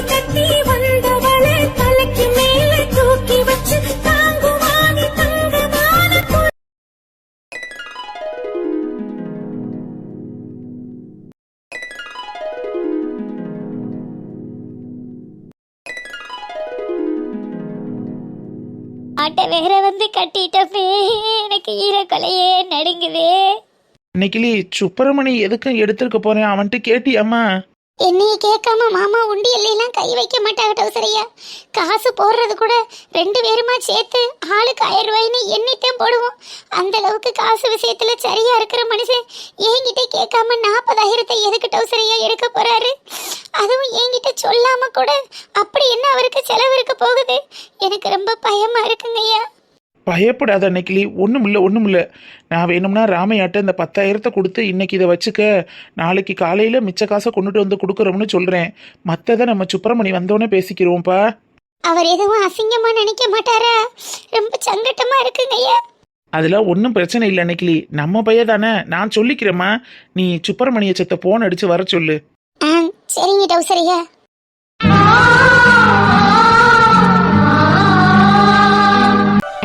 தாலி கட்டி வந்தவளை தலைக்கு மேலே தூக்கி வச்சு தாங்குவானி தங்கமான கொடி. ஆட்டை வேற வந்து கட்டிட்டப்பே எனக்கு ஈரக்கொலையே நடுங்குதே இன்னைக்கிளி சுப்பிரமணி எதுக்கும் எடுத்திருக்க போறேன் அவன்கிட்ட கேட்டியாம்மா என்னைய கேட்காம மாமா உண்டி கை வைக்க மாட்டாகட்டும் சரியா காசு போடுறது கூட ரெண்டு பேருமா சேர்த்து ஆளுக்கு ஆயிரம் ரூபாய்னு எண்ணித்தான் போடுவோம். அந்த அளவுக்கு காசு விஷயத்துல சரியா இருக்கிற மனுஷன் என்கிட்ட கேட்காம நாற்பதாயிரத்தை எதுக்கிட்ட சரியா எடுக்க போறாரு? அதுவும் என்கிட்ட சொல்லாம கூட அப்படி என்ன அவருக்கு செலவு இருக்க போகுது? எனக்கு ரொம்ப பயமா இருக்குங்கய்யா. பயப்படாத அன்னைக்கிளி ஒன்றும் இல்லை ஒன்றும் இல்லை நான் வேணும்னா ராமையாட்ட இந்த பத்தாயிரத்தை கொடுத்து இன்னைக்கு இதை வச்சுக்க. நாளைக்கு காலையில் மிச்ச காசை கொண்டுட்டு வந்து கொடுக்குறோம்னு சொல்கிறேன் மற்றதை நம்ம சுப்பிரமணி வந்தோடனே பேசிக்கிறோம்ப்பா. அவர் எதுவும் அசிங்கமா நினைக்க மாட்டாரா? ரொம்ப சங்கட்டமா இருக்குங்கய்யா அதெல்லாம் ஒன்றும் பிரச்சனை இல்லை அன்னைக்கிளி நம்ம பையன் தானே. நான் சொல்லிக்கிறேம்மா. நீ சுப்பிரமணிய சத்த ஃபோன் அடித்து வர சொல்லு. ஆ சரிங்க டவுசரையா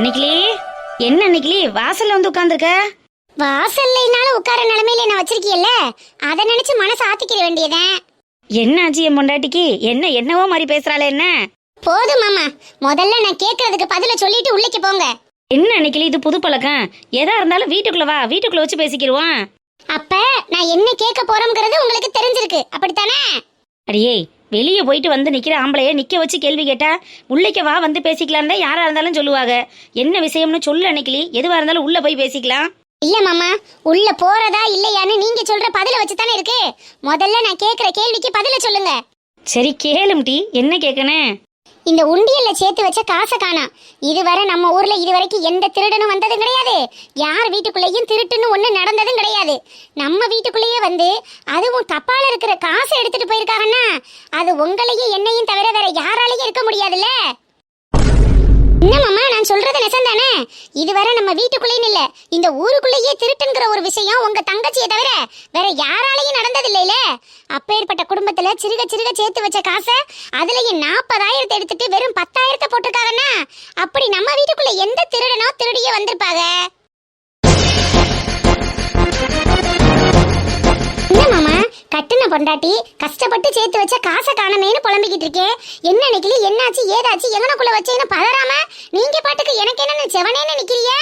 அன்னைக்கிளி என்ன அன்னைக்கிளி வாசல்ல வந்து உட்காந்துருக்க வாசல்லைனாலும் உட்கார நிலைமையில என்ன வச்சிருக்கீல்ல அதை நினைச்சு மனசு ஆத்திக்கிற வேண்டியதேன் என்ன ஆச்சு என் பொண்டாட்டிக்கு? என்ன என்னவோ மாதிரி பேசுறாளே என்ன? போதும் மாமா. முதல்ல நான் கேக்குறதுக்கு பதில சொல்லிட்டு உள்ளேக்கு போங்க. என்ன அன்னைக்கிளி இது புது பழக்கம். எதா இருந்தாலும் வீட்டுக்குள்ள வா. வீட்டுக்குள்ள வச்சு பேசிக்கிருவோம். அப்ப நான் என்ன கேட்க போறோம்ங்கிறது உங்களுக்கு தெரிஞ்சிருக்கு. அப்படித்தானே? அடியே வெளியே போயிட்டு வந்து நிக்கிற ஆம்பளைய நிக்க வச்சு கேள்வி கேட்டா உள்ளைக்க வா வந்து பேசிக்கலாம் தான் யாரா இருந்தாலும் சொல்லுவாங்க. என்ன விஷயம்னு சொல்லு அன்னைக்கிளி. எதுவா இருந்தாலும் உள்ள போய் பேசிக்கலாம். இல்ல மாமா உள்ள போறதா இல்லையான்னு நீங்க சொல்ற பதில வச்சு தானே இருக்கு. முதல்ல நான் கேக்குற கேள்விக்கு பதில சொல்லுங்க. சரி கேளும் டி என்ன கேட்கணும் இந்த உண்டியல்ல சேர்த்து வச்ச காசை காணாம் இதுவரை நம்ம ஊர்ல இதுவரைக்கும் எந்த திருடனும் வந்ததும் கிடையாது. யார் வீட்டுக்குள்ளேயும் திருட்டுன்னு ஒண்ணு நடந்ததும் கிடையாது. நம்ம வீட்டுக்குள்ளேயே வந்து அதுவும் கப்பால இருக்கிற காசை எடுத்துட்டு போயிருக்காங்கன்னா அது உங்களையும் என்னையும் தவிர வேற யாராலையும் இருக்க முடியாதுல்ல? என்னம்மா நான் சொல்றது நெசந்தானே இதுவரை நம்ம வீட்டுக்குள்ளேயும் இல்ல இந்த ஊருக்குள்ளேயே திருட்டுங்கிற ஒரு விஷயம் உங்க தங்கச்சியை தவிர வேற யாராலையும் நடந்தது இல்லைல அப்பேற்பட்ட குடும்பத்துல சிறுக சிறுக சேர்த்து வச்ச காசை அதுலயும் நாற்பதாயிரத்தை எடுத்துட்டு வெறும் பத்தாயிரத்தை போட்டிருக்காங்கன்னா அப்படி நம்ம வீட்டுக்குள்ள எந்த திருடனோ திருடியே வந்திருப்பாங்க? கட்டுன பொண்டாட்டி கஷ்டப்பட்டு சேர்த்து வச்ச காசை காணமேன்னு புலம்பிக்கிட்டு இருக்கேன் என்ன நிக்கலி என்னாச்சு ஏதாச்சு எங்கனக்குள்ள வச்சேன்னு பதறாம? நீங்க பாட்டுக்கு எனக்கு என்னன்னு செவனேன்னு நிக்கிறியா?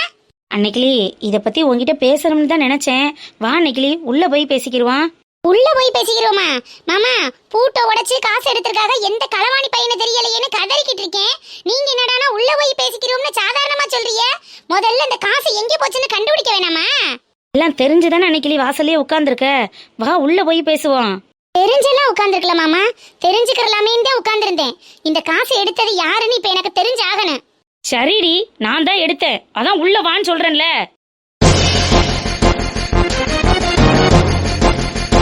அன்னைக்கிளி இத பத்தி உன்கிட்ட பேசணும்னு தான் நினைச்சேன். வா அன்னைக்கிளி உள்ள போய் பேசிக்கிருவான் உள்ள போய் பேசிக்கிறோமா மாமா பூட்டை உடைச்சு காசு எடுத்திருக்காக எந்த களவாணி பையனை தெரியலையேன்னு கதறிக்கிட்டு இருக்கேன். நீங்க என்னடானா உள்ள போய் பேசிக்கிறோம்னு சாதாரணமா சொல்றீங்க முதல்ல இந்த காசு எங்க போச்சுன்னு கண்டுபிடிக்க வேணாமா? எல்லாம் தெரிஞ்சுதானே அன்னைக்கிளி வாசல்லே உட்காந்துருக்க வா உள்ள போய் பேசுவோம். தெரிஞ்செல்லாம் உட்காந்துருக்கலாம் மாமா. தெரிஞ்சுக்கிறலாமேன்னு தான் உட்காந்துருந்தேன் இந்த காசு எடுத்தது யாருன்னு இப்ப எனக்கு தெரிஞ்சாகணும். சரிடி நான் தான் எடுத்தேன். அதான் உள்ள வான்னு சொல்றேன்ல.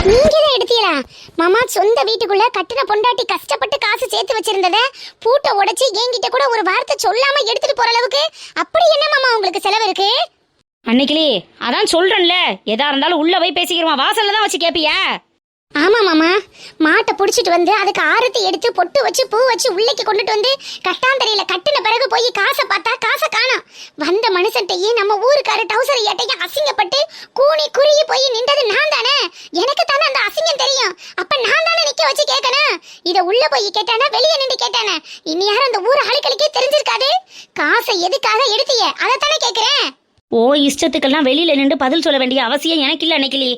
நீங்க தான் மாமா சொந்த வீட்டுக்குள்ள கட்டின பொண்டாட்டி கஷ்டப்பட்டு காசு சேர்த்து வச்சிருந்தத பூட்டை உடைச்சு என்கிட்ட கூட ஒரு வார்த்தை சொல்லாம எடுத்துட்டு போற அளவுக்கு அப்படி என்ன மாமா உங்களுக்கு செலவு இருக்கு? அன்னைக்கிளி அதான் சொல்றேன்ல. எதா இருந்தாலும் உள்ள போய் பேசிக்கிறோம் வாசல்ல தான் வச்சு கேப்பியா? ஆமா மாமா. மாட்டை புடிச்சிட்டு வந்து அதுக்கு ஆரத்தி எடுத்து பொட்டு வச்சு பூ வச்சு உள்ளேக்கு கொண்டுட்டு வந்து கட்டாந்தரையில கட்டின பிறகு போய் காசை பார்த்தா காசை காணும். வந்த மனுஷன்ட்டையே நம்ம ஊருக்கார டவுசர் ஏட்டையும் அசிங்கப்பட்டு கூனி குறுகி போய் நின்றது நான் தானே? எனக்கு தானே அந்த அசிங்கம் தெரியும். அப்ப நான் தானே நிக்க வச்சு கேட்கணும்? இத உள்ள போய் கேட்டானா வெளியே நின்று கேட்டானே? இனி யாரும் அந்த ஊர் ஆளுக்களுக்கே தெரிஞ்சிருக்காது. காசை எதுக்காக எடுத்தீங்க? அதைத்தானே கேக்குறேன் ஓ இஷ்டத்துக்கெல்லாம் வெளியில நின்று பதில் சொல்ல வேண்டிய அவசியம் எனக்கு இல்ல அன்னைக்கிளி.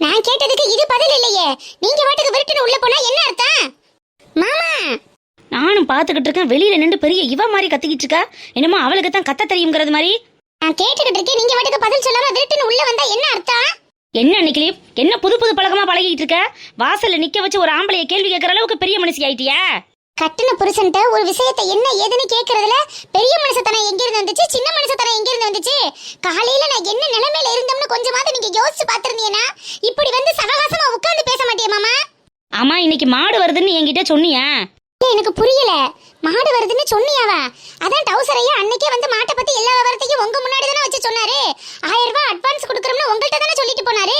நான் கேட்டதுக்கு இது பதில் இல்லையே. நீங்க வாட்டுக்கு விருட்டுன்னு உள்ள போனா என்ன அர்த்தம்? மாமா! நானும் பாத்துக்கிட்டு இருக்கேன் வெளியில நின்று பெரிய இவ மாதிரி கத்திக்கிட்டு இருக்கா. என்னமோ அவளுக்கு தான் கத்த தெரியுங்கிறது மாதிரி. நான் கேட்டுக்கிட்டு இருக்கேன் நீங்க வாட்டுக்கு பதில் சொல்லாம விருட்டுன்னு உள்ள வந்தா என்ன அர்த்தம்? என்ன அன்னைக்கிளி? என்ன புது புது பழக்கமா பழகிட்டு இருக்க? வாசல்ல நிக்க வச்சு ஒரு ஆம்பளைய கேள்வி கேட்கற அளவுக்கு பெரிய மனுஷி ஆயிட்டியா? கட்டின புருஷன்ட்ட ஒரு விஷயத்தை என்ன ஏதுன்னு கேட்கறதுல பெரிய மனுஷத்தனம் எங்க இருந்து வந்துச்சு? சின்ன மனுஷத்தனம் எங்க இருந்து வந்துச்சு? காலையில நான் என்ன நிலைமையில இருந்தோம்னு கொஞ்சமாவது நீங்க யோசிச்சு பாத்திருந்தீங்கன்னா இப்படி வந்து சவகாசமா உட்கார்ந்து பேச மாட்டேன் மாமா? ஆமா இன்னைக்கு மாடு வருதுன்னு என்கிட்ட சொன்னியா. எனக்கு புரியல. மாடு வருதுன்னு சொன்னியாவா? அதான் டவுசர் அன்னைக்கே வந்து மாட்டை பத்தி எல்லா விவரத்தையும் உங்க முன்னாடி தானே வச்சு சொன்னாரு. ஆயிரம் ரூபாய் அட்வான்ஸ் கொடுக்குறோம்னு உங்கள்கிட்ட தானே சொல்லிட்டு போனாரு.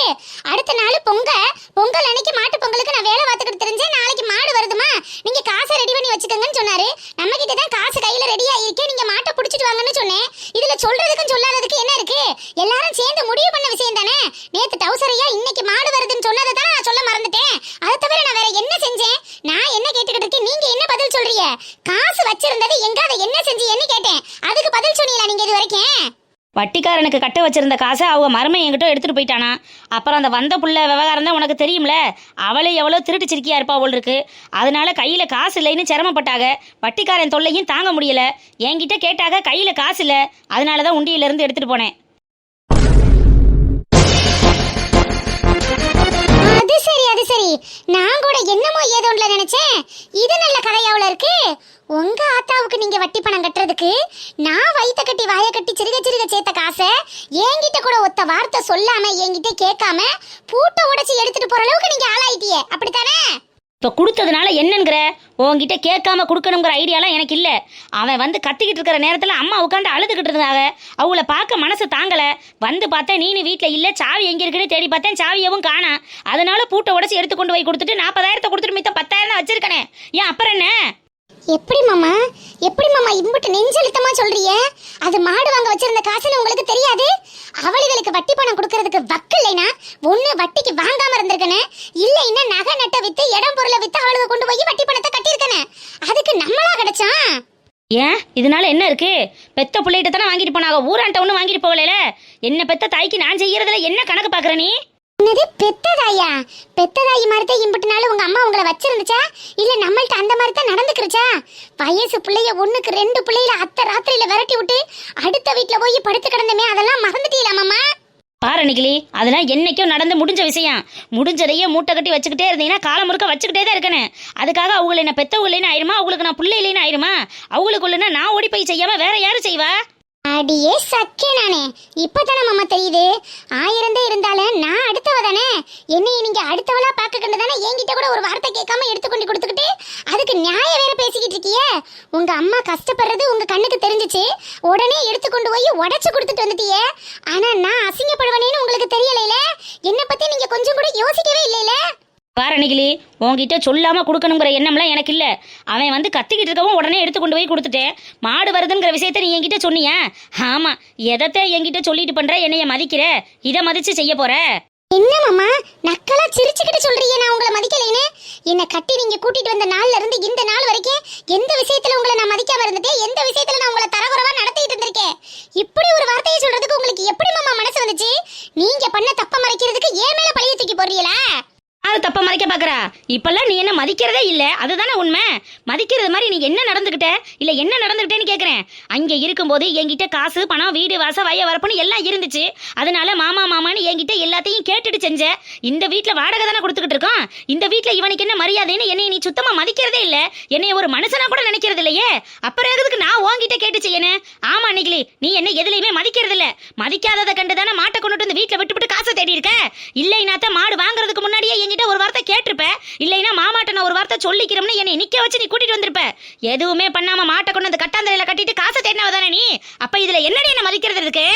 அடுத்த நாள் பொங்க பொங்கல் அன்னைக்கு மாட்டு பொங்கலுக்கு நான் வேலை பார்த்துக்கிட்டு தெரிஞ்சேன். நாளைக்கு மாடு வருதுமா? நீங்க காசை ரெடி பண்ணி வச்சுக்கோங்கன்னு சொன்னாரு. நம்ம கிட்ட தான் காசு கையில ரெடியா இருக்கே நீங்க மாட்டை பிடிச்சிட்டு வாங்கன்னு சொன்னேன். இதுல சொல்றதுக்கும் சொல்லாததுக்கு என்ன இருக்கு? எல்லாரும் சேர்ந்து முடிவு பண்ண விஷயம் தானே? நேத்து டவுசரையா இன்னைக்கு மாடு வருதுன்னு சொன்னதை தான் நான் சொல்ல மறந்துட்டேன். அது தவிர நான் வேற என்ன செஞ்சேன்? நான் என்ன கேட்டுக்கிட்டு இருக்கேன்? நீங்க என்ன பதில் சொல்றீங்க? காசு வச்சிருந்தது எங்க? அதை என்ன செஞ்சீங்கன்னு கேட்டேன். அதுக்கு பதில் சொன்னீங்களா நீங்க இது வரைக்கும்? வட்டிக்காரனுக்கு கட்ட வச்சிருந்த காசை அவங்க மருமை என்கிட்ட எடுத்துட்டு போயிட்டானா? அப்புறம் அந்த வந்த புள்ள விவகாரம் தான் உனக்கு தெரியும்ல? அவளே எவ்வளோ திருட்டு சிரிக்கியா இருப்பா அவள் இருக்கு. அதனால கையில காசு இல்லைன்னு சிரமப்பட்டாக வட்டிக்காரன் தொல்லையும் தாங்க முடியல. என்கிட்ட கேட்டாக கையில காசு இல்லை. அதனால தான் உண்டியில எடுத்துகிட்டு எடுத்துட்டு போனேன். அது சரி அது சரி. நான் கூட என்னமோ ஏதோன்ல நினைச்சேன். இது நல்ல கதையாவில் இருக்கு. உங்க ஆத்தாவுக்கு நீங்க வட்டி பணம் கட்டுறதுக்கு நான் வயித்த கட்டி வாய கட்டி சிறுக சிறுக சேர்த்த காசை என்கிட்ட கூட ஒத்த வார்த்தை சொல்லாம என்கிட்ட கேட்காம பூட்டை உடைச்சி எடுத்துட்டு போற அளவுக்கு நீங்க ஆளாயிட்டியே. அப்படித்தானே? இப்போ கொடுத்ததுனால என்னங்கிற உன்கிட்ட கேட்காம கொடுக்கணுங்கிற ஐடியாலாம் எனக்கு இல்லை. அவன் வந்து கத்திக்கிட்டு இருக்கிற நேரத்தில் அம்மா உட்காந்து அழுதுகிட்டு இருந்தாங்க. அவங்கள பார்க்க மனசு தாங்கலை. வந்து பார்த்தேன் நீனு வீட்டில் இல்லை சாவி எங்கே இருக்குன்னு தேடி பார்த்தேன் சாவியவும் காணா அதனால பூட்டை உடச்சி எடுத்து கொண்டு போய் கொடுத்துட்டு நாற்பதாயிரத்தை கொடுத்துட்டு மித்த பத்தாயிரம் தான் வச்சிருக்கனே. ஏன் அப்புறம் என்ன? எப்படி மாமா? எப்படி மாமா இம்புட்டு நெஞ்செழுத்தமா சொல்றிய அது மாடு வாங்க வச்சிருந்த காசுன்னு உங்களுக்கு தெரியாது? அவளுகளுக்கு வட்டி பணம் கொடுக்கறதுக்கு வக்கு இல்லைனா ஒண்ணு வட்டிக்கு வாங்காம இருந்திருக்கனே. இல்லைன்னா நகை நட்டை வித்து இடம் பொருளை வித்து அவளுக்கு கொண்டு போய் வட்டி பணத்தை கட்டியிருக்கனே. அதுக்கு நம்மளா கிடைச்சான் ஏன்? இதனால என்ன இருக்கு? பெத்த பிள்ளைகிட்ட தானே வாங்கிட்டு போனாங்க. ஊரான்ட்ட ஒன்றும் வாங்கிட்டு போகல என்ன பெத்த தாய்க்கு நான் செய்யறதுல என்ன கணக்கு பார்க்குற நீ? என்னது பெத்ததாயா? பெத்ததாயி மாதிரி தான் இம்புட்டு நாள் உங்க அம்மா உங்களை வச்சிருந்துச்சா? இல்ல நம்மள்ட்ட அந்த மாதிரி தான் நடந்துக்கிருச்சா? வயசு பிள்ளைய ஒண்ணுக்கு ரெண்டு பிள்ளையில அத்தை ராத்திரியில விரட்டி விட்டு அடுத்த வீட்ல போய் படுத்து கிடந்தமே அதெல்லாம் மறந்துட்டீங்களா மாமா? பாரு நிக்கிலி அதெல்லாம் என்னைக்கும் நடந்து முடிஞ்ச விஷயம். முடிஞ்சதையே மூட்டை கட்டி வச்சுக்கிட்டே இருந்தீங்கன்னா காலம் முழுக்க வச்சுக்கிட்டே தான் இருக்கணும். அதுக்காக அவங்கள என்ன பெத்தவங்க இல்லைன்னு ஆயிருமா? அவங்களுக்கு நான் பிள்ளை இல்லைன்னு ஆயிருமா? அவங்களுக்குள்ளனா நான் ஓடி போய் செய்யாம வேற யாரு செய்வா? அடியே சக்கே நானே இப்பதானே மாமா தெரியுது. ஆயிரம் தான் இருந்தாலும் நான் அடுத்தவ தானே என்னைய நீங்க அடுத்தவளா பார்க்க கண்டு தானே என்கிட்ட கூட ஒரு வார்த்தை கேட்காம எடுத்துக்கொண்டு கொடுத்துக்கிட்டு அதுக்கு நியாயம் வேற பேசிக்கிட்டு இருக்கியே. உங்க அம்மா கஷ்டப்படுறது உங்க கண்ணுக்கு தெரிஞ்சிச்சு. உடனே எடுத்துக்கொண்டு போய் உடச்சு கொடுத்துட்டு வந்துட்டியே. ஆனா நான் அசிங்கப்படுவேனேன்னு உங்களுக்கு தெரியலைல என்ன பத்தி நீங்க கொஞ்சம் கூட யோசிக்கவே இல்லையில? பாரு நிக்கிலி உன்கிட்ட சொல்லாம கொடுக்கணுங்கிற எண்ணம்லாம் எனக்கு இல்ல. அவன் வந்து கத்திக்கிட்டு இருக்கவும் உடனே எடுத்து கொண்டு போய் கொடுத்துட்டேன். மாடு வருதுங்கிற விஷயத்த நீ என்கிட்ட சொன்னியா? ஆமா. எதத்தை என்கிட்ட சொல்லிட்டு பண்ற? என்னைய மதிக்கிற? இதை மதிச்சு செய்ய போற? என்ன மாமா? நக்கலா சிரிச்சுக்கிட்டு சொல்றீங்க நான் உங்களை மதிக்கலைன்னு? என்ன கட்டி நீங்க கூட்டிட்டு வந்த நாள்ல இருந்து இந்த நாள் வரைக்கும் எந்த விஷயத்துல உங்களை நான் மதிக்காம இருந்துட்டேன்? எந்த விஷயத்துல நான் உங்களை தரகுறவா நடத்திட்டு இருந்திருக்கேன்? இப்படி ஒரு வார்த்தையை சொல்றதுக்கு உங்களுக்கு எப்படி மாமா மனசு வந்துச்சு? நீங்க பண்ண தப்ப மறைக்கிறதுக்கு ஏன் மேல பழைய தூக்கி போடுறீங்களா? அது தப்ப மறைக்க பாக்குறா? இப்பெல்லாம் நீ என்ன மதிக்கிறதே இல்ல. அதுதானே உண்மை. மதிக்கிறது மாதிரி நீ என்ன நடந்துகிட்ட? இல்ல என்ன நடந்துகிட்டேன்னு கேக்குறேன். அங்க இருக்கும்போது என்கிட்ட காசு பணம் வீடு வாச வய வரப்புன்னு எல்லாம் இருந்துச்சு. அதனால மாமா மாமான்னு என்கிட்ட எல்லாத்தையும் கேட்டுட்டு செஞ்ச. இந்த வீட்டுல வாடகை தானே கொடுத்துக்கிட்டு இருக்கோம். இந்த வீட்டுல இவனுக்கு என்ன மரியாதைன்னு என்னை நீ சுத்தமா மதிக்கிறதே இல்ல. என்னை ஒரு மனுஷனா கூட நினைக்கிறது இல்லையே. அப்புறம் எதுக்கு நான் உன்கிட்ட கேட்டு செய்யணும்? ஆமா மணிகளே நீ என்ன எதுலயுமே மதிக்கிறது இல்ல மதிக்காததை கண்டு தானே மாட்டை கொண்டுட்டு வந்து வீட்ல விட்டுவிட்டு காசை தேடி இருக்க? இல்லைனாத்த மாடு வாங்குறதுக்கு முன்னாடியே என்கிட்ட ஒரு வார்த்தை கேட்டிருப்ப. இல்லைன்னா மாமாட்ட நான் ஒரு வார்த்தை சொல்லிக்கிறோம்னு என்னை நிக்க வச்சு நீ கூட்டிட்டு வந்திருப்ப. எதுவுமே பண்ணாம மாட்டை கொண்டு வந்து கட்டாந்தரையில கட்டிட்டு காசை தேடினவ தானே நீ? அப்ப இதுல என்னடி என்ன மதிக்கிறது இருக்கு?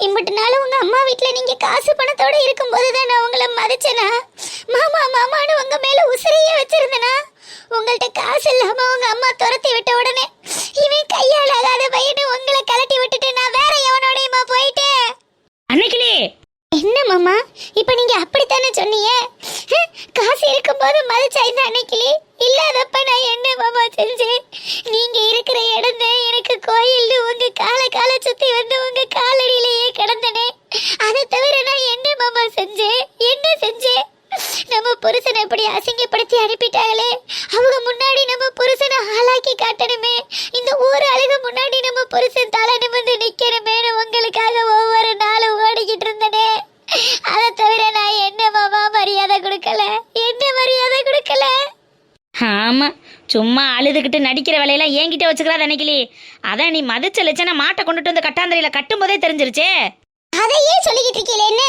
இம்பட்டு நாள் உங்க அம்மா வீட்ல நீங்க காசு பணத்தோட இருக்கும்போது தான் நான் உங்களை மதிச்சேனா? மாமா மாமான்னு உங்க மேல உசிரியே வச்சிருந்தனா? உங்கள்ட்ட காசு இல்லாம உங்க அம்மா துரத்தி விட்ட உடனே இவன் கையால் ஆகாத பையனு உங்களை கலட்டி விட்டுட்டு நான் வேற எவனோடையுமா போயிட்டேன்? அன்னைக்கிலே. என்ன மாமா? இப்ப நீங்க அப்படித்தானே சொன்னீங்க? காசு இருக்கும்போது மதிச்சா இந்த அன்னைக்கிளி இல்லாதப்ப நான் என்ன மாமா செஞ்சேன்? நீங்க இருக்கிற இடம் தான் எனக்கு கோயில் உங்க கால கால சுத்தி வந்து உங்க காலடியிலேயே கிடந்தனே. அதை தவிர நான் என்ன மாமா செஞ்சேன்? என்ன செஞ்சேன்? நம்ம புருஷனை இப்படி அசிங்கப்படுத்தி அனுப்பிட்டாங்களே அவங்க முன்னாடி நம்ம புருஷனை ஆளாக்கி காட்டணுமே. இந்த ஊர் அழகு முன்னாடி நம்ம புருஷன் தலை நிமிர்ந்து நிக்கணுமே உங்களுக்காக ஒவ்வொரு நாளும் ஓடிக்கிட்டு இருந்தனே. அதை தவிர நான் என்ன மாமா மரியாதை கொடுக்கல என்ன மரியாதை கொடுக்கல ஆமா சும்மா அழுதுகிட்டு நடிக்கிற வேலையெல்லாம் என்கிட்ட வச்சுக்கிறா அன்னைக்கிளி அதான் நீ மதிச்ச லட்சணம் மாட்டை கொண்டுட்டு வந்து கட்டாந்தரையில் கட்டும் போதே தெரிஞ்சிருச்சே. அதையே சொல்லிக்கிட்டு இருக்கீங்களே என்ன?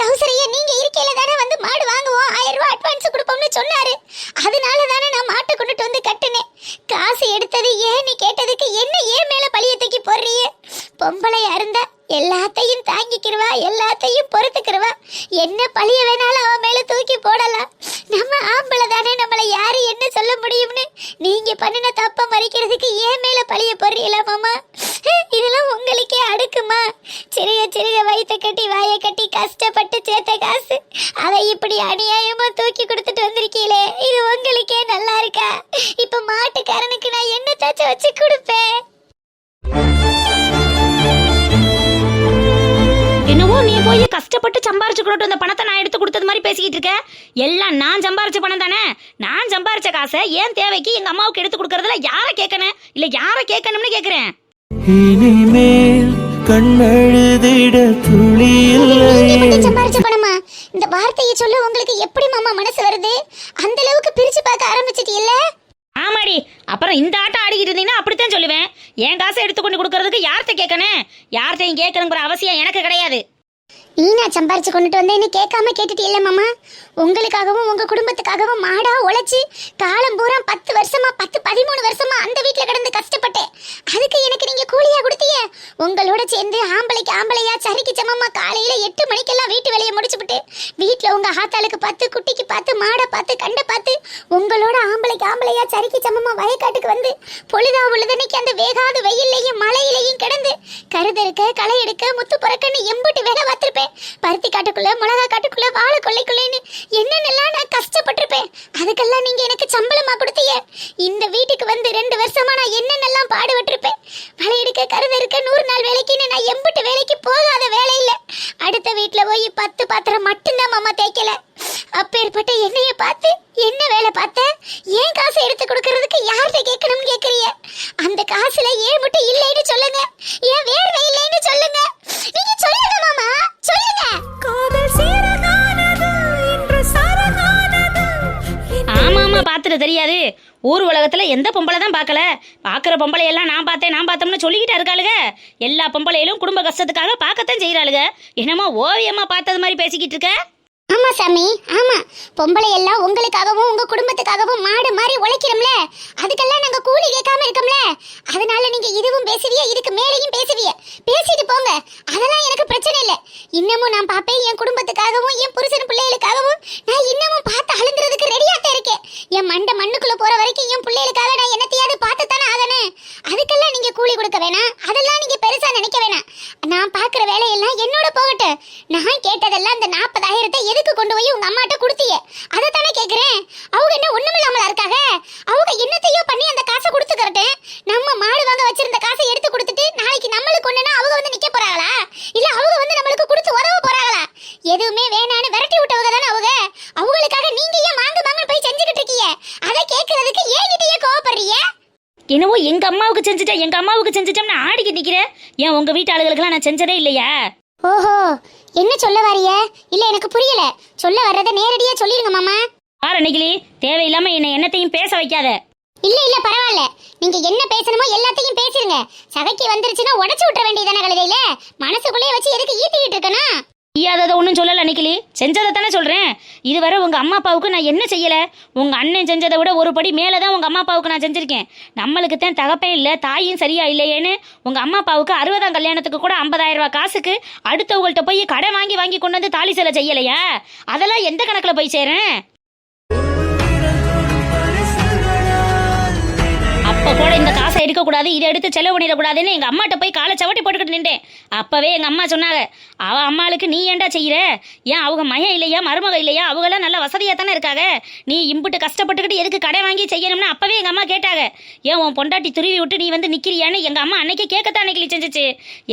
டவுசரையே நீங்க இருக்கையில தானே வந்து மாடு வாங்குவோம். ஆயிரம் ரூபாய் அட்வான்ஸ் கொடுப்போம்னு சொன்னாரு. அதனால தானே நான் மாட்டை கொண்டுட்டு வந்து கட்டினேன். காசு எடுத்தது ஏன்னு கேட்டதுக்கு என்ன ஏன் மேல பழிய தூக்கி போடுறீ பொம்பளையா இருந்தா எல்லாத்தையும் தாங்கிக்கிறவா எல்லாத்தையும் பொறுத்துக்கிடுவா என்ன பழிய வேணாலும் அவன் மேல தூக்கி போடலாம். நம்ம ஆம்பளை தானே நம்மளை யாரு என்ன சொல்ல முடியும்னு? நீங்க பண்ணின தப்ப மறைக்கிறதுக்கு ஏன் மேல பழிய போடுறீங்களா மாமா? இதெல்லாம் உங்களுக்கே அடுக்குமா? சிறிய சிறிய வயித்தை கட்டி வாயை கட்டி கஷ்டப்பட்டு சேர்த்த காசு. அதை இப்படி அநியாயமா தூக்கி கொடுத்துட்டு வந்திருக்கீங்களே இது உங்களுக்கே நல்லா இருக்கா? இப்ப மாட்டுக்காரனுக்கு நான் என்ன தாச்சு வச்சு கொடுப்பேன்? என்னவோ நீ போய் கஷ்டப்பட்டு சம்பாரிச்சு கொடுத்து வந்த பணத்தை நான் எடுத்து கொடுத்தது மாதிரி பேசிக்கிட்டு இருக்க? எல்லாம் நான் சம்பாரிச்ச பணம் தானே? நான் சம்பாரிச்ச காசை ஏன் தேவைக்கு எங்க அம்மாவுக்கு எடுத்து கொடுக்கறதுல யாரை கேட்கணும்? இல்ல யாரை கேட்கணும்னு கேக்குறேன்? இனிமேல் கண்ணழுதிட துளி இந்த வார்த்தையை சொல்ல உங்களுக்கு எப்படி மாமா மனசு வருது? அந்த அளவுக்கு பிரிச்சு பார்க்க ஆரம்பிச்சிட்டீல்ல ஆமாடி. அப்புறம் இந்த ஆட்டம் ஆடிக்கிட்டு இருந்தீங்கன்னா அப்படித்தான் சொல்லுவேன். என் காசை எடுத்து கொண்டு கொடுக்கறதுக்கு யார்கிட்ட கேட்கணும்? யார்கிட்டையும் கேட்கணுங்கிற அவசியம் எனக்கு கிடையாது. நீனா சம்பாரிச்சு கொண்டுட்டு வந்தேன்னு கேட்காம கேட்டுட்டு இல்ல மாமா? உங்களுக்காகவும் உங்க குடும்பத்துக்காகவும் மாடா உழைச்சி காலம் பூரா பத்து வருஷமா பத்து பதிமூணு வருஷமா அந்த வீட்டில் கிடந்து கஷ்டப்பட்டேன். அதுக்கு எனக்கு நீங்க கூலியா கொடுத்தீங்க. உங்களோட சேர்ந்து ஆம்பளைக்கு ஆம்பளையா சரிக்கு சமமா காலையில எட்டு மணிக்கெல்லாம் வீட்டு வேலையை முடிச்சுவிட்டு வீட்டில் உங்க ஆத்தாளுக்கு பார்த்து குட்டிக்கு பார்த்து மாடை பார்த்து கண்டை பார்த்து உங்களோட ஆம்பளைக்கு ஆம்பளையா சரிக்கு சமமா வயக்காட்டுக்கு வந்து பொழுதா உள்ளதன்னைக்கு அந்த வேகாத வெயில்லையும் மழையிலையும் கிடந்து கருதறுக்க களை எடுக்க முத்து புறக்கன்னு எம்புட்டு வேலை பார்த்துருப்பேன். பருத்தி காட்டுக்குள்ள மிளகா காட்டுக்குள்ள வாழை கொள்ளைக்குள்ளேன்னு என்னென்னலாம் நான் கஷ்டப்பட்டிருப்பேன். அதுக்கெல்லாம் நீங்க எனக்கு சம்பளமா கொடுத்தீங்க. இந்த வீட்டுக்கு வந்து ரெண்டு வருஷமா நான் என்னென்னலாம் பாடுபட்டிருப்பேன். வலை எடுக்க கருதறுக்க நூறு நாள் வேலைக்குன்னு நான் எம்புட்டு வேலைக்கு போகாத வேலை இல்லை அடுத்த வீட்டில் போய் பத்து பாத்திரம் மட்டும்தான் மாமா தேய்க்கல. அப்பேற்பட்ட என்னைய பார்த்து என்ன வேலை பார்த்த? ஏன் காசை எடுத்து கொடுக்கறதுக்கு யார்கிட்ட கேட்கணும்னு கேட்குறீங்க அந்த காசுல ஏன் மட்டும் இல்லைன்னு சொல்லுங்க. ஆமா தெரியாது. ஊர் உலகத்தில் எந்த பொம்பளை தான் பார்க்கல. பார்க்குற பொம்பளை எல்லாம் நான் பார்த்தேன் நான் பார்த்தோம்னு சொல்லிக்கிட்டா இருக்காளுங்க எல்லா பொம்பளையிலும் குடும்ப கஷ்டத்துக்காக பார்க்கத்தான் செய்கிறாளுங்க என்னமோ ஓவியமாக பார்த்தது மாதிரி பேசிக்கிட்டு இருக்க? ஆமா சாமி ஆமா. பொம்பளை எல்லாம் உங்களுக்காகவும் உங்க குடும்பத்துக்காகவும் மாடு மாதிரி உழைக்கிறோம்ல. அதுக்கெல்லாம் நாங்க கூலி கேட்காம இருக்கோம்ல. அதனால நீங்க இதுவும் பேசுவிய இதுக்கு மேலேயும் பேசுவிய. பேசிட்டு போங்க. அதெல்லாம் எனக்கு பிரச்சனை இல்லை. இன்னமும் நான் பாப்பேன் என் குடும்பத்துக்காகவும் என் புருஷன் பிள்ளைகளுக்காகவும் நான் இன்னமும் பார்த்து என் மண்டை மண்ணுக்குள்ள போற வரைக்கும் என் பிள்ளைகளுக்காக நான் என்னத்தையாவது அதுக்கெல்லாம் நீங்க கூலி கொடுக்க வேணாம். அதெல்லாம் நீங்க பெருசா நினைக்க வேணாம். நான் பாக்குற வேலையெல்லாம் என்னோட போகட்டும். நான் கேட்டதெல்லாம் அந்த நாற்பதாயிரத்தை எதுக்கு கொண்டு போய் உங்க அம்மாட்ட கொடுத்தீங்க? அதை தானே கேக்குறேன். அவங்க என்ன ஒண்ணுமில்லாமலா இருக்காங்க? அவங்க என்னத்தையோ பண்ணி அந்த காசை கொடுத்துக்கறட்டும் நம்ம மாடு வாங்க வச்சிருந்த காசை எடுத்து கொடுத்துட்டு நாளைக்கு நம்மளுக்கு ஒண்ணுனா அவங்க வந்து நிக்க போறாங்களா? இல்ல அவங்க வந்து நம்மளுக்கு கொடுத்து உதவ போறாங்களா? எதுவுமே வேணான்னு விரட்டி விட்டவங்க தானே அவங்க? அவங்களுக்காக நீங்க ஏன் வாங்க வாங்க போய் செஞ்சுக்கிட்டு இருக்கீங்க? அதை கேட்கறது என்னவோ எங்க அம்மாவுக்கு செஞ்சுட்டேன் எங்க அம்மாவுக்கு செஞ்சுட்டோம்னு ஆடிக்கிட்டு நிக்கிறேன் ஏன் உங்க வீட்டு ஆளுகளுக்கெல்லாம் நான் செஞ்சதே இல்லையா? ஓஹோ என்ன சொல்ல வாரிய? இல்ல எனக்கு புரியல. சொல்ல வர்றத நேரடியா சொல்லிருங்க மாமா. பாரு நிகிலி தேவையில்லாம என்னை என்னத்தையும் பேச வைக்காத. இல்ல இல்ல பரவாயில்ல. நீங்க என்ன பேசணுமோ எல்லாத்தையும் பேசிருங்க. சகைக்கு வந்துருச்சுன்னா உடைச்சு விட்டுற வேண்டியதானே கழுதையில? மனசுக்குள்ளேயே வச்சு எதுக்கு ஈத்திக்கிட்டு இருக்கணும்? செய்யாததை ஒன்றும் சொல்லலை நிக்கிலி செஞ்சதை தானே சொல்கிறேன் இதுவரை உங்கள் அம்மா அப்பாவுக்கு நான் என்ன செய்யலை? உங்கள் அண்ணன் செஞ்சதை விட ஒரு படி மேலே தான் உங்கள் அம்மா அப்பாவுக்கு நான் செஞ்சுருக்கேன். நம்மளுக்கு தான் தகப்பே இல்லை தாயும் சரியா இல்லையேன்னு உங்கள் அம்மா அப்பாவுக்கு அறுபதாம் கல்யாணத்துக்கு கூட ஐம்பதாயிரம் ரூபா காசுக்கு அடுத்தவங்கள்ட்ட போய் கடை வாங்கி வாங்கி கொண்டு வந்து தாலி சிலை செய்யலையா? அதெல்லாம் எந்த கணக்கில் போய் சேரேன் அப்போ கூட இந்த காசை எடுக்கக்கூடாது இதை எடுத்து செலவு பண்ணிடக்கூடாதுன்னு எங்கள் அம்மாட்ட போய் காலை சவட்டி போட்டுக்கிட்டு நின்றேன். அப்போவே எங்கள் அம்மா சொன்னாங்க அவ அம்மாளுக்கு நீ ஏன்டா செய்கிற ஏன் அவங்க மையம் இல்லையா மருமக இல்லையா? அவங்களாம் நல்ல வசதியாக தானே இருக்காங்க. நீ இம்புட்டு கஷ்டப்பட்டுக்கிட்டு எதுக்கு கடை வாங்கி செய்யணும்னு அப்போவே எங்கள் அம்மா கேட்டாங்க. ஏன் உன் பொண்டாட்டி துருவி விட்டு நீ வந்து நிற்கிறியான்னு எங்கள் அம்மா அன்னைக்கு கேட்கத்தான் அன்னைக்கு செஞ்சுச்சு.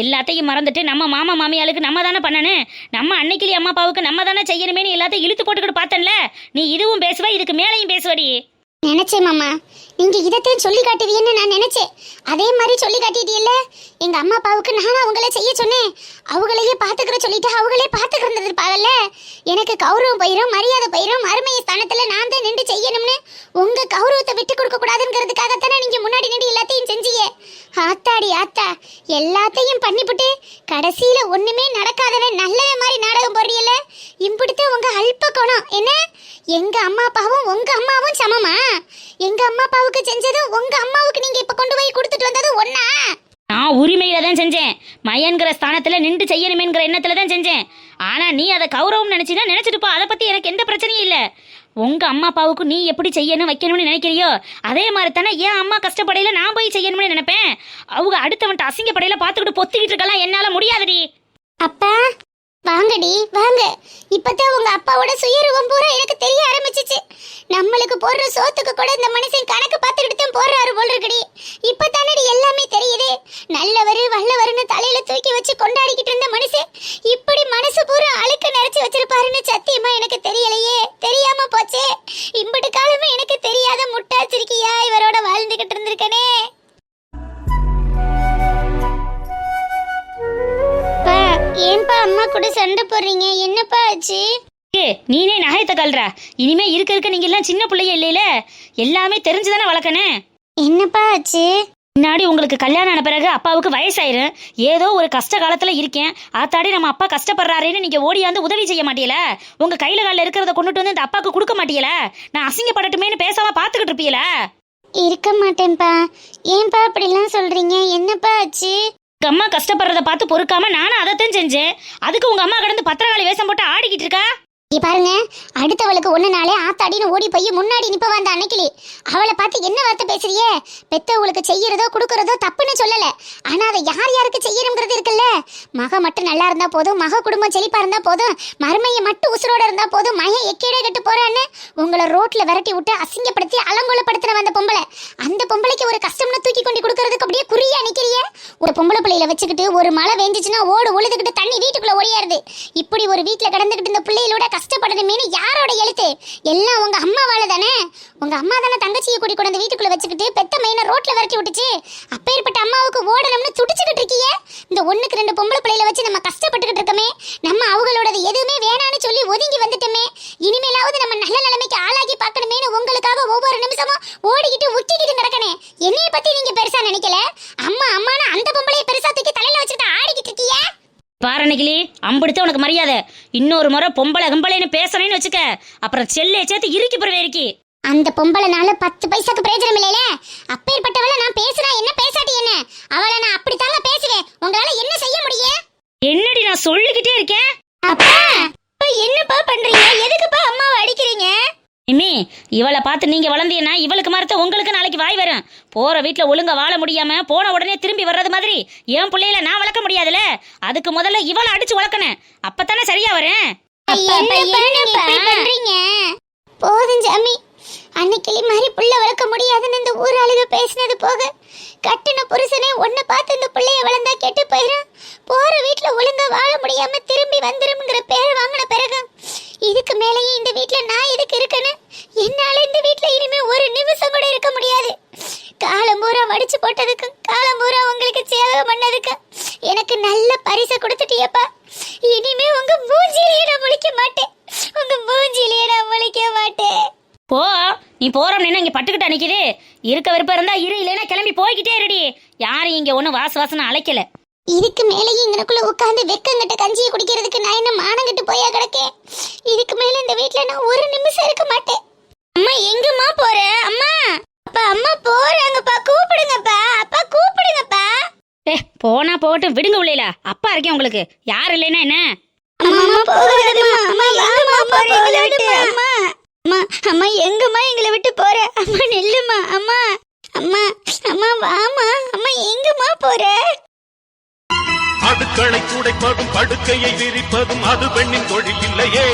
எல்லாத்தையும் மறந்துட்டு நம்ம மாமா மாமியாளுக்கு நம்ம தானே பண்ணணும் நம்ம அன்னைக்கிளி அம்மா அப்பாவுக்கு நம்ம தானே செய்யணுமேனு எல்லாத்தையும் இழுத்து போட்டுக்கிட்டு பார்த்தேன்ல. நீ இதுவும் பேசுவ இதுக்கு மேலையும் பேசுவடி. நினைச்சேன் மாமா. நீங்க இதத்தையும் சொல்லி காட்டுவீன்னு நான் நினைச்சேன். அதே மாதிரி சொல்லி காட்டிட்டீல்ல? எங்க அம்மா அப்பாவுக்கு நானும் அவங்கள செய்ய சொன்னேன். அவங்களையே பாத்துக்கிற சொல்லிட்டு அவங்களே பாத்துக்கிறது இருப்பாங்கல்ல எனக்கு கௌரவம் போயிரும் மரியாதை போயிரும் அருமைய ஸ்தானத்துல நான் தான் நின்று செய்யணும்னு உங்க கௌரவத்தை விட்டு கொடுக்க கூடாதுங்கிறதுக்காகத்தானே நீங்க முன்னாடி நின்று எல்லாத்தையும் செஞ்சீங்க? ஆத்தாடி ஆத்தா. எல்லாத்தையும் பண்ணிவிட்டு கடைசியில ஒண்ணுமே நடக்காதவன் நல்லவே மாதிரி நாடகம் போடுறீல்ல? இம்பிடித்த உங்க அல்ப குணம். என்ன? எங்க அம்மா அப்பாவும் உங்க அம்மாவும் சமமா? எங்க அம்மா அப்பாவுக்கு செஞ்சதும் உங்க அம்மாவுக்கு நீங்க இப்ப கொண்டு போய் கொடுத்துட்டு வந்ததும் ஒண்ணா? நான் உரிமையில தான் செஞ்சேன். மயன்கிற ஸ்தானத்துல நின்று செய்யணுமேங்கிற எண்ணத்துல தான் செஞ்சேன். ஆனா நீ அதை கௌரவம் நினைச்சினா நினைச்சிட்டு போ அதை பத்தி எனக்கு எந்த பிரச்சனையும் இல்ல. உங்க அம்மா அப்பாவுக்கு நீ எப்படி செய்யணும் வைக்கணும்னு நினைக்கிறியோ அதே மாதிரி தானே என் அம்மா கஷ்டப்படையில நான் போய் செய்யணும்னு நினைப்பேன். அவங்க அடுத்தவன்ட்ட அசிங்கப்படையில பாத்துக்கிட்டு பொத்திக்கிட்டு இருக்கலாம் என்னால முடியாதுடி. அப்பா வாங்கடி வாங்க. இப்பதான் உங்க அப்பாவோட சுயரூபம் பூரா எனக்கு தெரிய ஆரம்பிச்சிச்சு. நம்மளுக்கு போடுற சோத்துக்கு கூட இந்த மனுஷன் கணக்கு பார்த்துக்கிட்டு தான் போடுறாரு போல் இருக்குடி இப்பதானடி எல்லாமே தெரியுது. நல்லவரு வல்லவர்னு தலையில தூக்கி வச்சு கொண்டாடிக்கிட்டு இருந்த மனுஷன் இப்படி மனசு பூரா அழுக்க நிறைச்சு வச்சிருப்பாருன்னு சத்தி இனிமே இருக்க இருக்க நீங்க எல்லாம் சின்ன பிள்ளைய இல்லையில? எல்லாமே தெரிஞ்சுதானே வளர்க்கணும் என்னப்பா ஆச்சு? முன்னாடி உங்களுக்கு கல்யாணம் ஆன பிறகு அப்பாவுக்கு வயசாயிரும் ஏதோ ஒரு கஷ்ட காலத்துல இருக்கேன். ஆத்தாடி நம்ம அப்பா கஷ்டப்படுறாருன்னு நீங்க ஓடியாந்து உதவி செய்ய மாட்டீல உங்க கையில காலில் இருக்கிறத கொண்டுட்டு வந்து இந்த அப்பாவுக்கு கொடுக்க மாட்டீல நான் அசிங்கப்படட்டுமேன்னு பேசாம பாத்துக்கிட்டு இருப்பீல இருக்க மாட்டேன்ப்பா. ஏன்பா அப்படிலாம் சொல்றீங்க? என்னப்பா ஆச்சு? உங்க அம்மா கஷ்டப்படுறத பார்த்து பொறுக்காம நானும் அதைத்தான் செஞ்சேன். அதுக்கு உங்க அம்மா கடந்து பத்திரகாளி வேஷம் போட்டு ஆடிக்கிட்டு இருக்கா? நீ பாருங்க அடுத்தவளுக்கு ஒன்று நாளே ஆத்தாடின்னு ஓடி போய் முன்னாடி நிப்ப வந்த அன்னைக்கிளி அவளை பார்த்து என்ன வார்த்தை பேசுறியே? பெத்தவங்களுக்கு செய்யறதோ கொடுக்கறதோ தப்புன்னு சொல்லல. ஆனா அதை யார் யாருக்கு செய்யணுங்கிறது இருக்குல்ல? மக மட்டும் நல்லா இருந்தா போதும் மக குடும்பம் செழிப்பா இருந்தா போதும் மருமையை மட்டும் உசுரோட இருந்தா போதும் மகன் எக்கேடே கெட்டு போறான்னு உங்களை ரோட்ல விரட்டி விட்டு அசிங்கப்படுத்தி அலங்கோலப்படுத்தின வந்த பொம்பளை. அந்த பொம்பளைக்கு ஒரு கஷ்டம்னு தூக்கி கொண்டு கொடுக்கறதுக்கு அப்படியே குறியா நிக்கிறியே? ஒரு பொம்பளை பிள்ளையில வச்சுக்கிட்டு ஒரு மழை வேஞ்சிச்சுன்னா ஓடு உழுதுகிட்டு தண்ணி வீட்டுக்குள்ள ஒழியாருது இப்படி ஒரு வீட்டுல கடந்துகிட்டு இந்த பிள்ளைகளோட கஷ்டப்படணுமேனு யாரோட எழுத்து? எல்லாம் உங்க அம்மாவால தானே? உங்க அம்மா தானே தங்கச்சியை கூட்டி கொண்டு வந்து வீட்டுக்குள்ள வச்சுக்கிட்டு பெத்த மையனை ரோட்ல விரட்டி விட்டுச்சு. அப்பேற்பட்ட அம்மாவுக்கு ஓடணும்னு துடிச்சுக்கிட்டு இருக்கியே? இந்த ஒண்ணுக்கு ரெண்டு பொம்பளை பிள்ளையில வச்சு நம்ம கஷ்டப்பட்டுக்கிட்டு இருக்கோமே. நம்ம அவங்களோடது எதுவுமே வேணான்னு சொல்லி ஒதுங்கி வந்துட்டோமே. இனிமேலாவது நம்ம நல்ல நிலைமைக்கு ஆளாகி பார்க்கணுமேனு உங்களுக்காக ஒவ்வொரு நிமிஷமும் ஓடிக்கிட்டு உச்சிக்கிட்டு நடக்கணும் என்னைய பத்தி நீங்க பெருசா நினைக்கல? அம்மா அம்மானா அந்த பொம்பளைய பெருசா தூக்கி தலையில வச்சுக்கிட்டு ஆடிக்கிட்டு இருக்கியே? பாரணிகிளி அம்பிடித்த உனக்கு மரியாதை. இன்னொரு முறை பொம்பளை கம்பளைன்னு பேசுறேன்னு வச்சுக்க. அப்புறம் செல்லே சேர்த்து இறுக்கி போடுவே இருக்கி அந்த பொம்பளைனால பத்து பைசாக்கு பிரயோஜனம் இல்லைல அப்பேற்பட்டவளை நான் பேசுனா என்ன பேசாட்டி என்ன? அவளை நான் அப்படித்தாங்க பேசுவேன். உங்களால என்ன செய்ய முடியும்? என்னடி நான் சொல்லிக்கிட்டே இருக்கேன்? அப்பா அப்பா, என்னப்பா பண்றீங்க? எதுக்குப்பா அம்மாவை அடிக்கிறீங்க? இம்மி இவளை பார்த்து நீங்க வளர்ந்தீங்கன்னா இவளுக்கு மறுத்த உங்களுக்கு நாளைக்கு வாய் வரும். போற வீட்ல ஒழுங்கா வாழ முடியாம போன உடனே திரும்பி வர்றது மாதிரி என் பிள்ளையில நான் வளர்க்க முடியாதுல அதுக்கு முதல்ல இவளை அடிச்சு வளர்க்கணும். அப்பதானே சரியா வரேன்? பண்றீங்க? போதும் ஜாமி. அன்னைக்கிளி மாதிரி புள்ள வளர்க்க முடியாதுன்னு இந்த ஊர் ஆளுக பேசினது போக கட்டின புருஷனே உன்னை பார்த்து இந்த பிள்ளைய வளர்ந்தா கெட்டு போயிடும் போற வீட்ல ஒழுங்கா வாழ முடியாம திரும்பி வந்துரும்ங்கிற பேரை வாங்கின பிறகு இதுக்கு மேலேயும் இந்த வீட்ல நான் எதுக்கு இருக்கேன்னு? என்னால இந்த வீட்ல இனிமே ஒரு நிமிஷம் கூட இருக்க முடியாது. காலம் பூரா வடிச்சு போட்டதுக்கு காலம் பூரா உங்களுக்கு சேவை பண்ணதுக்கு எனக்கு நல்ல பரிசை கொடுத்துட்டியப்பா. இனிமே உங்க மூஞ்சிலேயே நான் முழிக்க மாட்டேன். உங்க மூஞ்சிலேயே நான் முழிக்க மாட்டேன். போ நீ போறோம்னு இங்க பட்டுக்கிட்டு நிக்குது? இருக்க விருப்பம் இருந்தா இரு இல்லைன்னா கிளம்பி போய்கிட்டே இருடி. யாரும் இங்க ஒன்னும் வாச வாசனை அழைக்கல. இதுக்கு மேலேயும் இங்கனக்குள்ள உட்காந்து வெக்கங்கிட்ட கஞ்சியை குடிக்கிறதுக்கு நான் என்ன மானங்கிட்டு போயா கிடக்கேன்? இதுக்கு மேல இந்த வீட்ல நான் ஒரு நிமிஷம் இருக்க மாட்டேன். அம்மா எங்கம்மா போற? அம்மா அப்பா அம்மா போறாங்கப்பா. கூப்பிடுங்கப்பா. அப்பா கூப்பிடுங்கப்பா. ஏ போனா போகட்டும். விடுங்க உள்ளேல. அப்பா இருக்கேன் உங்களுக்கு. யார் இல்லைன்னா என்ன? அம்மா அம்மா போகாதம்மா அம்மா எங்கம்மா போற? எங்களை விட்டு அம்மா அம்மா அம்மா எங்கம்மா எங்களை விட்டு போற? அம்மா நில்லுமா அம்மா அம்மா அம்மா வாமா அம்மா எங்கம்மா போற? அடுக்களை துடைப்பதும் படுக்கையை விரிப்பதும் அது பெண்ணின் தொழில் இல்லையே.